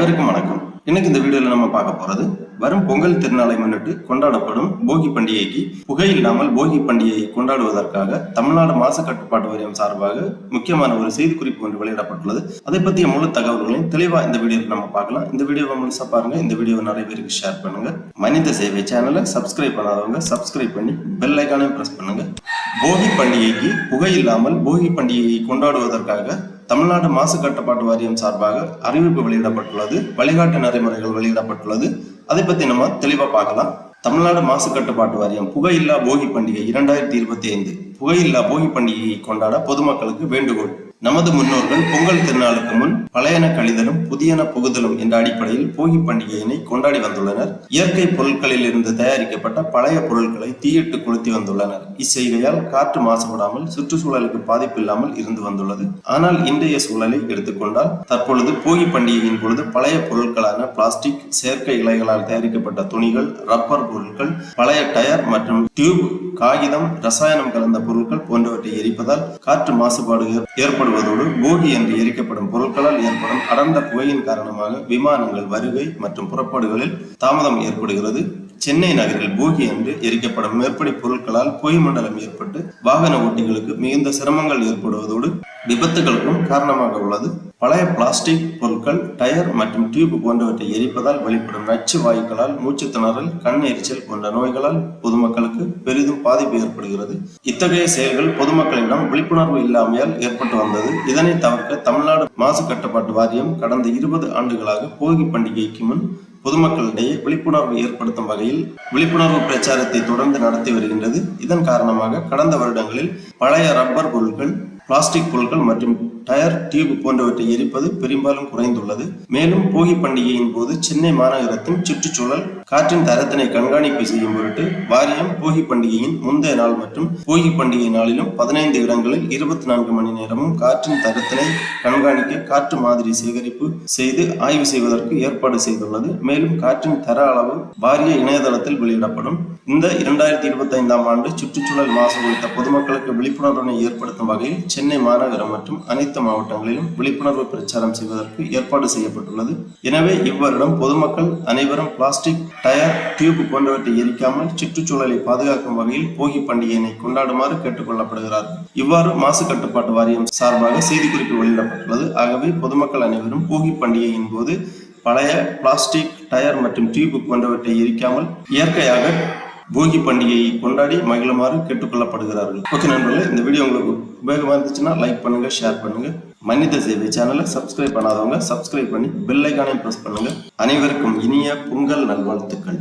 வணக்கம். இன்னைக்கு இந்த வீடியோல நம்ம பார்க்க போறது வரும் பொங்கல் திருநாளை முன்னிட்டு கொண்டாடப்படும் போகி பண்டிகைக்கு புகை இல்லாமல் போகி பண்டிகையை கொண்டாடுவதற்காக தமிழ்நாடு மாசு கட்டுப்பாட்டு வாரியம் சார்பாக முக்கியமான ஒரு செய்திக்குறிப்பு ஒன்று வெளியிடப்பட்டுள்ளது. அதை பற்றிய முழு தகவல்களையும் தெளிவா இந்த வீடியோவில் நம்ம பார்க்கலாம். இந்த வீடியோவை முழுசா பாருங்க. இந்த வீடியோவை நிறைய பேருக்கு ஷேர் பண்ணுங்க. மனித சேவை சேனலை சப்ஸ்கிரைப் பண்ணாதவங்க சப்ஸ்கிரைப் பண்ணி பெல் ஐக்கானையும் பிரஸ் பண்ணுங்க. போகி பண்டிகைக்கு புகை இல்லாமல் போகி பண்டிகையை கொண்டாடுவதற்காக தமிழ்நாடு மாசு கட்டுப்பாட்டு வாரியம் சார்பாக அறிவிப்பு வெளியிடப்பட்டுள்ளது. வழிகாட்டு நடைமுறைகள் வெளியிடப்பட்டுள்ளது. அதை பத்தி நம்ம தெளிவா பார்க்கலாம். தமிழ்நாடு மாசு கட்டுப்பாட்டு வாரியம் புகையில்லா போகி பண்டிகை இரண்டாயிரத்தி இருபத்தி ஐந்து. புகையில்லா போகி பண்டிகையை கொண்டாட பொதுமக்களுக்கு வேண்டுகோள். நமது முன்னோர்கள் பொங்கல் திருநாளுக்கு முன் பழையன கழிதலும் புதியன புகுதலும் என்ற அடிப்படையில் போகி பண்டிகையினை கொண்டாடி வந்துள்ளனர். இயற்கை பொருட்களில் இருந்து தயாரிக்கப்பட்ட பழைய பொருட்களை தீயிட்டு கொளுத்தி வந்துள்ளனர். இச்செய்கையால் காற்று மாசுபடாமல் சுற்றுச்சூழலுக்கு பாதிப்பு இல்லாமல் இருந்து வந்துள்ளது. ஆனால் இன்றைய சூழலை எடுத்துக்கொண்டால் தற்பொழுது போகி பண்டிகையின் பொழுது பழைய பொருட்களான பிளாஸ்டிக் செயற்கை இலைகளால் தயாரிக்கப்பட்ட துணிகள் ரப்பர் பொருட்கள் பழைய டயர் மற்றும் டியூப் காகிதம் ரசாயனம் கலந்த பொருட்கள் போன்றவற்றை எரிப்பதால் காற்று மாசுபாடு ஏற்படும் ஏற்படுவதோடு போகி என்று எரிக்கப்படும் பொருட்களால் ஏற்படும் அடர்ந்த புகையின் காரணமாக விமானங்கள் வருகை மற்றும் புறப்பாடுகளில் தாமதம் ஏற்படுகிறது. சென்னை நகரில் போகி என்று எரிக்கப்படும் மேற்படி பொருட்களால் புகை மண்டலம் ஏற்பட்டு வாகன ஓட்டிகளுக்கு மிகுந்த சிரமங்கள் ஏற்படுவதோடு விபத்துகளுக்கும் காரணமாக உள்ளது. பழைய பிளாஸ்டிக் பொருட்கள் டயர் மற்றும் டியூப் போன்றவற்றை எரிப்பதால் வெளிப்படும் நச்சு வாயுக்களால் மூச்சுத்திணறல் கண் எரிச்சல் போன்ற நோய்களால் பொதுமக்களுக்கு பெரிதும் பாதிப்பு ஏற்படுகிறது. இத்தகைய செயல்கள் பொதுமக்களிடம் விழிப்புணர்வு இல்லாமையால் ஏற்பட்டு வந்தது. இதனை தவிர்க்க தமிழ்நாடு மாசு கட்டுப்பாட்டு வாரியம் கடந்த இருபது ஆண்டுகளாக போகி பண்டிகைக்கு முன் பொதுமக்களிடையே விழிப்புணர்வு ஏற்படுத்தும் வகையில் விழிப்புணர்வு பிரச்சாரத்தை தொடர்ந்து நடத்தி வருகின்றது. இதன் காரணமாக கடந்த வருடங்களில் பழைய ரப்பர் பொருட்கள் பிளாஸ்டிக் பொருட்கள் மற்றும் டயர் டியூப் போன்றவற்றை எரிப்பது பெரும்பாலும் குறைந்துள்ளது. மேலும் போகி பண்டிகையின் போது சென்னை மாநகரத்தின் சுற்றுச்சூழல் காற்றின் தரத்தினை கண்காணிப்பு செய்யும் பொருட்டு வாரியம் போகி பண்டிகையின் முந்தைய நாள் மற்றும் போகி பண்டிகை நாளிலும் பதினைந்து இடங்களில் இருபத்தி நான்கு மணி நேரமும் காற்றின் தரத்தினை கண்காணிக்க காற்று மாதிரி சேகரிப்பு செய்து ஆய்வு செய்வதற்கு ஏற்பாடு செய்துள்ளது. மேலும் காற்றின் தர அளவு வாரிய இணையதளத்தில் வெளியிடப்படும். இந்த இரண்டாயிரத்தி இருபத்தி ஐந்தாம் ஆண்டு சுற்றுச்சூழல் மாசு குறித்த பொதுமக்களுக்கு விழிப்புணர்வினை ஏற்படுத்தும் வகையில் சென்னை மாநகரம் மற்றும் அனைத்து மாவட்டங்களிலும் விழிப்புணர்வு பிரச்சாரம் செய்வதற்கு ஏற்பாடு செய்யப்பட்டுள்ளது. எனவே இவ்வருடம் பொதுமக்கள் அனைவரும் பிளாஸ்டிக் டயர் டியூப் போன்றவற்றை எரிக்காமல் சுற்றுச்சூழலை பாதுகாக்கும் வகையில் போகி பண்டிகையினை கொண்டாடுமாறு கேட்டுக்கொள்ளப்படுகிறார் இவ்வாறு மாசு கட்டுப்பாட்டு வாரியம் சார்பாக செய்திக்குறிப்பு வெளியிடப்பட்டுள்ளது. ஆகவே பொதுமக்கள் அனைவரும் போகி பண்டிகையின் போது பழைய பிளாஸ்டிக் டயர் மற்றும் டியூப் போன்றவற்றை எரிக்காமல் இயற்கையாக போகி பண்டிகையை கொண்டாடி மகிழுமாறு கேட்டுக்கொள்ளப்படுகிறார்கள். ஓகே நண்பர்களே இந்த வீடியோ உங்களுக்கு உபயோகமாக இருந்துச்சுன்னா லைக் பண்ணுங்க ஷேர் பண்ணுங்க. மனித சேவை சேனலை சப்ஸ்கிரைப் பண்ணாதவங்க சப்ஸ்கிரைப் பண்ணி பெல் ஐக்கானையும் ப்ரெஸ் பண்ணுங்க. அனைவருக்கும் இனிய பொங்கல் நல்வாழ்த்துக்கள்.